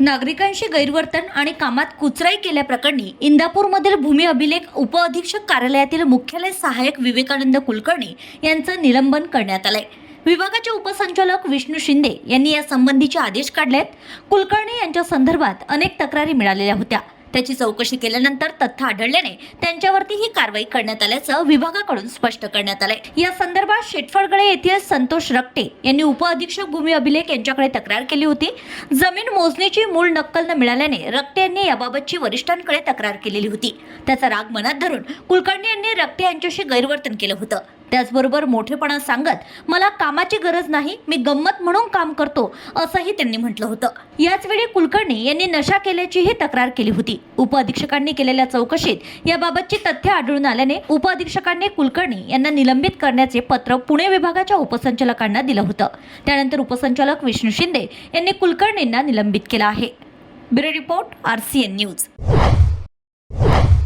नागरिकांशी गैरवर्तन आणि कामात कुचराई केल्याप्रकरणी इंदापूरमधील भूमी अभिलेख उप अधीक्षक कार्यालयातील मुख्यालय सहाय्यक विवेकानंद कुलकर्णी यांचं निलंबन करण्यात आलंय. विभागाचे उपसंचालक विष्णू शिंदे यांनी या संबंधीचे आदेश आहेत कुलकर्णी यांच्या संदर्भात अनेक तक्रारी मिळालेल्या होत्या. त्याची चौकशी केल्यानंतर तथ्य आढळल्याने त्यांच्यावरती ही कारवाई करण्यात आल्याचं विभागाकडून स्पष्ट करण्यात आलंय. या संदर्भात शेटफळगळे येथील संतोष रक्टे यांनी उपअधीक्षक भूमी अभिलेख यांच्याकडे तक्रार केली होती. जमीन मोजणीची मूळ नक्कल न मिळाल्याने रक्टे यांनी याबाबतची वरिष्ठांकडे तक्रार केलेली होती. त्याचा राग मनात धरून कुलकर्णी यांनी रक्टे यांच्याशी गैरवर्तन केलं होतं. त्याचबरोबर मोठेपणा सांगत मला कामाची गरज नाही मी गंमत म्हणून काम करतो असंही त्यांनी म्हटलं होतं. याचवेळी कुलकर्णी यांनी नशा केल्याचीही तक्रार केली होती. उपअधीक्षकांनी केलेल्या चौकशीत याबाबतची तथ्य आढळून आल्याने उपअधीक्षकांनी कुलकर्णी यांना निलंबित करण्याचे पत्र पुणे विभागाच्या उपसंचालकांना दिलं होतं. त्यानंतर उपसंचालक विष्णू शिंदे यांनी कुलकर्णींना निलंबित केलं आहे. Bureau report R C N news.